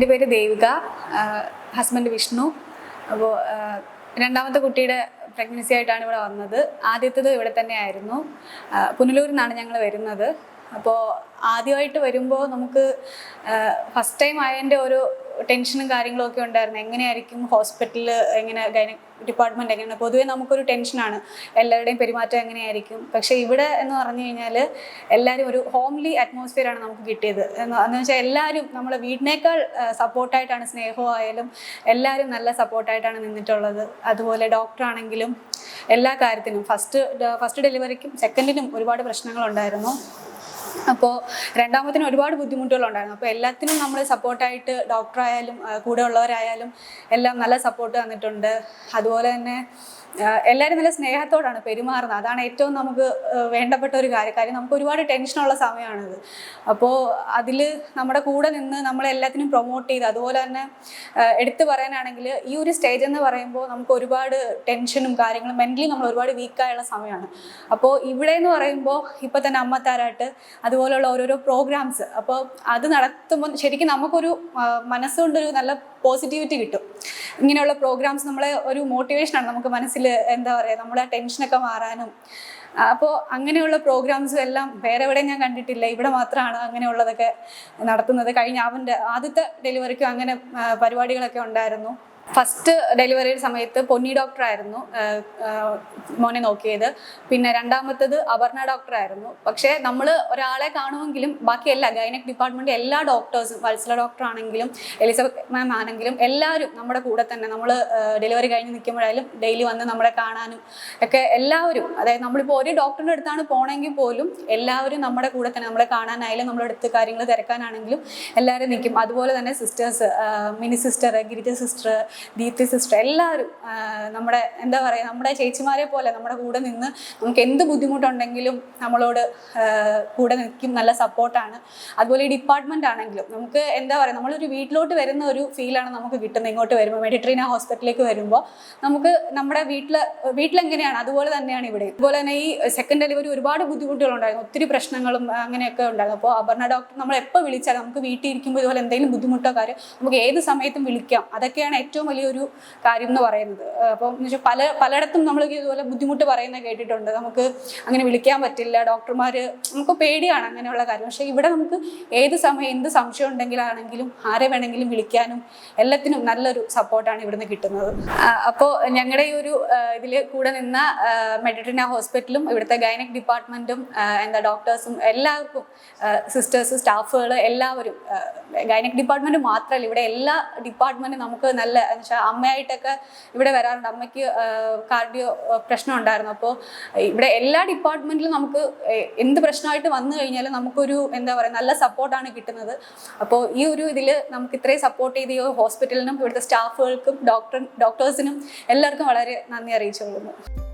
എന്റെ പേര് ദേവിക ഹസ്ബൻഡ് വിഷ്ണു. അപ്പോൾ രണ്ടാമത്തെ കുട്ടിയുടെ പ്രഗ്നൻസി ആയിട്ടാണ് ഇവിടെ വന്നത്. ആദ്യത്തേത് ഇവിടെ തന്നെയായിരുന്നു. പുനലൂരിൽ നിന്നാണ് ഞങ്ങൾ വരുന്നത്. അപ്പോൾ ആദ്യമായിട്ട് വരുമ്പോൾ നമുക്ക് ഫസ്റ്റ് ടൈം ആയതിന്റെ ഒരു ടെൻഷനും കാര്യങ്ങളും ഒക്കെ ഉണ്ടായിരുന്നു. എങ്ങനെയായിരിക്കും ഹോസ്പിറ്റലിൽ എങ്ങനെ ഗൈന ഡിപ്പാർട്ട്മെന്റ് എങ്ങനെയാണ്? പൊതുവേ നമുക്കൊരു ടെൻഷനാണ്. എല്ലാവരുടെയും പെരുമാറ്റം എങ്ങനെയായിരിക്കും? പക്ഷേ ഇവിടെ എന്ന് പറഞ്ഞു കഴിഞ്ഞാൽ എല്ലാവരും ഒരു ഹോംലി അറ്റ്മോസ്ഫിയറാണ് നമുക്ക് കിട്ടിയത്. എന്ന് വെച്ചാൽ എല്ലാവരും നമ്മളെ വീടിനേക്കാൾ സപ്പോർട്ടായിട്ടാണ് സ്നേഹമായാലും എല്ലാവരും നല്ല സപ്പോർട്ടായിട്ടാണ് നിന്നിട്ടുള്ളത്. അതുപോലെ ഡോക്ടർ ആണെങ്കിലും എല്ലാ കാര്യത്തിനും ഫസ്റ്റ് ഫസ്റ്റ് ഡെലിവറിക്കും സെക്കൻഡിനും ഒരുപാട് പ്രശ്നങ്ങളുണ്ടായിരുന്നു. അപ്പോൾ രണ്ടാമത്തിന് ഒരുപാട് ബുദ്ധിമുട്ടുകളുണ്ടായിരുന്നു. അപ്പോൾ എല്ലാത്തിനും നമ്മൾ സപ്പോർട്ടായിട്ട് ഡോക്ടറായാലും കൂടെ ഉള്ളവരായാലും എല്ലാം നല്ല സപ്പോർട്ട് തന്നിട്ടുണ്ട്. അതുപോലെ തന്നെ എല്ലാവരും നല്ല സ്നേഹത്തോടാണ് പെരുമാറുന്നത്. അതാണ് ഏറ്റവും നമുക്ക് വേണ്ടപ്പെട്ട ഒരു കാര്യം. കാര്യം നമുക്ക് ഒരുപാട് ടെൻഷനുള്ള സമയമാണിത്. അപ്പോൾ അതിൽ നമ്മുടെ കൂടെ നിന്ന് നമ്മളെല്ലാത്തിനും പ്രൊമോട്ട് ചെയ്ത് അതുപോലെ തന്നെ എടുത്തു പറയാനാണെങ്കിൽ ഈ ഒരു സ്റ്റേജ് എന്ന് പറയുമ്പോൾ നമുക്ക് ഒരുപാട് ടെൻഷനും കാര്യങ്ങളും മെന്റലി നമ്മൾ ഒരുപാട് വീക്കായുള്ള സമയമാണ്. അപ്പോൾ ഇവിടെ എന്ന് പറയുമ്പോൾ ഇപ്പോൾ തന്നെ അമ്മ അതുപോലെയുള്ള ഓരോരോ പ്രോഗ്രാംസ് അപ്പോൾ അത് നടത്തുമ്പോൾ ശരിക്കും നമുക്കൊരു മനസ്സുകൊണ്ടൊരു നല്ല പോസിറ്റിവിറ്റി കിട്ടും. ഇങ്ങനെയുള്ള പ്രോഗ്രാംസ് നമ്മളെ ഒരു മോട്ടിവേഷനാണ് നമുക്ക് മനസ്സിൽ എന്താ പറയുക നമ്മളെ ടെൻഷനൊക്കെ മാറാനും. അപ്പോൾ അങ്ങനെയുള്ള പ്രോഗ്രാംസും എല്ലാം വേറെ എവിടെയും ഞാൻ കണ്ടിട്ടില്ല. ഇവിടെ മാത്രമാണ് അങ്ങനെയുള്ളതൊക്കെ നടത്തുന്നത് കഴിഞ്ഞ അവന്റെ ആദ്യത്തെ ഡെലിവറിക്കും അങ്ങനെ പരിപാടികളൊക്കെ ഉണ്ടായിരുന്നു. ഫസ്റ്റ് ഡെലിവറിയുടെ സമയത്ത് പൊന്നി ഡോക്ടർ ആയിരുന്നു. മോനെ നോക്കിയത്. പിന്നെ രണ്ടാമത്തത് അപർണ ഡോക്ടർ ആയിരുന്നു. പക്ഷേ നമ്മൾ ഒരാളെ കാണുമെങ്കിലും ബാക്കി എല്ലാ ഗൈനക് ഡിപ്പാർട്ട്മെന്റ് എല്ലാ ഡോക്ടേഴ്സും വത്സല ഡോക്ടർ ആണെങ്കിലും എലിസബത്ത് മാം ആണെങ്കിലും എല്ലാവരും നമ്മുടെ കൂടെ തന്നെ നമ്മൾ ഡെലിവറി കഴിഞ്ഞ് നിൽക്കുമ്പോഴായാലും ഡെയിലി വന്ന് നമ്മളെ കാണാനും ഒക്കെ എല്ലാവരും അതായത് നമ്മളിപ്പോൾ ഒരു ഡോക്ടറിന്റെ അടുത്താണ് പോകണമെങ്കിൽ പോലും എല്ലാവരും നമ്മുടെ കൂടെ തന്നെ നമ്മളെ കാണാനായാലും നമ്മളെ അടുത്ത് കാര്യങ്ങൾ തിരക്കാനാണെങ്കിലും എല്ലാവരും നിൽക്കും. അതുപോലെ തന്നെ sisters Mini sister Girija sister Deepthi sister എല്ലാവരും നമ്മുടെ എന്താ പറയുക നമ്മുടെ ചേച്ചിമാരെ പോലെ നമ്മുടെ കൂടെ നിന്ന് നമുക്ക് എന്ത് ബുദ്ധിമുട്ടുണ്ടെങ്കിലും നമ്മളോട് കൂടെ നിൽക്കും നല്ല സപ്പോർട്ടാണ് അതുപോലെ ഈ ഡിപ്പാർട്ട്മെന്റ് ആണെങ്കിലും നമുക്ക് എന്താ പറയുക നമ്മളൊരു വീട്ടിലോട്ട് വരുന്ന ഒരു ഫീലാണ് നമുക്ക് കിട്ടുന്നത് ഇങ്ങോട്ട് വരുമ്പോൾ. മെഡിട്രീന ഹോസ്പിറ്റലിലേക്ക് വരുമ്പോൾ നമുക്ക് നമ്മുടെ വീട്ടിൽ വീട്ടിലെങ്ങനെയാണ് അതുപോലെ തന്നെയാണ് ഇവിടെ. അതുപോലെ തന്നെ ഈ സെക്കൻഡ് ഡെലിവറി ഒരുപാട് ബുദ്ധിമുട്ടുകളുണ്ടായിരുന്നു ഒത്തിരി പ്രശ്നങ്ങളും അങ്ങനെയൊക്കെ ഉണ്ടായിരുന്നു. അപ്പോൾ അപർണ ഡോക്ടർ നമ്മൾ എപ്പോൾ വിളിച്ചാലും നമുക്ക് വീട്ടിൽ ഇരിക്കുമ്പോൾ ഇതുപോലെ എന്തെങ്കിലും ബുദ്ധിമുട്ടോ കാര്യം നമുക്ക് ഏത് സമയത്തും വിളിക്കാം. അതൊക്കെയാണ് ഏറ്റവും വലിയൊരു കാര്യം എന്ന് പറയുന്നത് അപ്പം എന്ന് വെച്ചാൽ പല പലയിടത്തും നമ്മൾ ഇതുപോലെ ബുദ്ധിമുട്ട് പറയുന്നത് കേട്ടിട്ടുണ്ട്. നമുക്ക് അങ്ങനെ വിളിക്കാൻ പറ്റില്ല ഡോക്ടർമാർ നമുക്ക് പേടിയാണ് അങ്ങനെയുള്ള കാര്യം. പക്ഷേ ഇവിടെ നമുക്ക് ഏത് സമയം എന്ത് സംശയം ഉണ്ടെങ്കിലാണെങ്കിലും ആരെ വേണമെങ്കിലും വിളിക്കാനും എല്ലാത്തിനും നല്ലൊരു സപ്പോർട്ടാണ് ഇവിടുന്ന് കിട്ടുന്നത്. അപ്പോൾ ഞങ്ങളുടെ ഈ ഒരു ഇതിൽ കൂടെ നിന്ന മെഡിറ്റിന ഹോസ്പിറ്റലും ഇവിടുത്തെ ഗൈനക് ഡിപ്പാർട്ട്മെന്റും എന്താ ഡോക്ടേഴ്സും എല്ലാവർക്കും സിസ്റ്റേഴ്സ് സ്റ്റാഫുകൾ എല്ലാവരും ഗൈനക് ഡിപ്പാർട്ട്മെന്റ് മാത്രമല്ല ഇവിടെ എല്ലാ ഡിപ്പാർട്ട്മെന്റും നമുക്ക് നല്ല എന്ന് വെച്ചാൽ അമ്മയായിട്ടൊക്കെ ഇവിടെ വരാറുണ്ട്. അമ്മയ്ക്ക് കാർഡിയോ പ്രശ്നം ഉണ്ടായിരുന്നു അപ്പോൾ ഇവിടെ എല്ലാ ഡിപ്പാർട്ട്മെന്റിലും നമുക്ക് എന്ത് പ്രശ്നമായിട്ട് വന്നു കഴിഞ്ഞാലും നമുക്കൊരു എന്താ പറയുക നല്ല സപ്പോർട്ടാണ് കിട്ടുന്നത്. അപ്പോൾ ഈ ഒരു ഇതിൽ നമുക്ക് ഇത്രയും സപ്പോർട്ട് ചെയ്ത് ഈ ഹോസ്പിറ്റലിനും ഇവിടുത്തെ സ്റ്റാഫുകൾക്കും ഡോക്ടർ ഡോക്ടേഴ്സിനും എല്ലാവർക്കും വളരെ നന്ദി അറിയിച്ചുകൊള്ളുന്നു.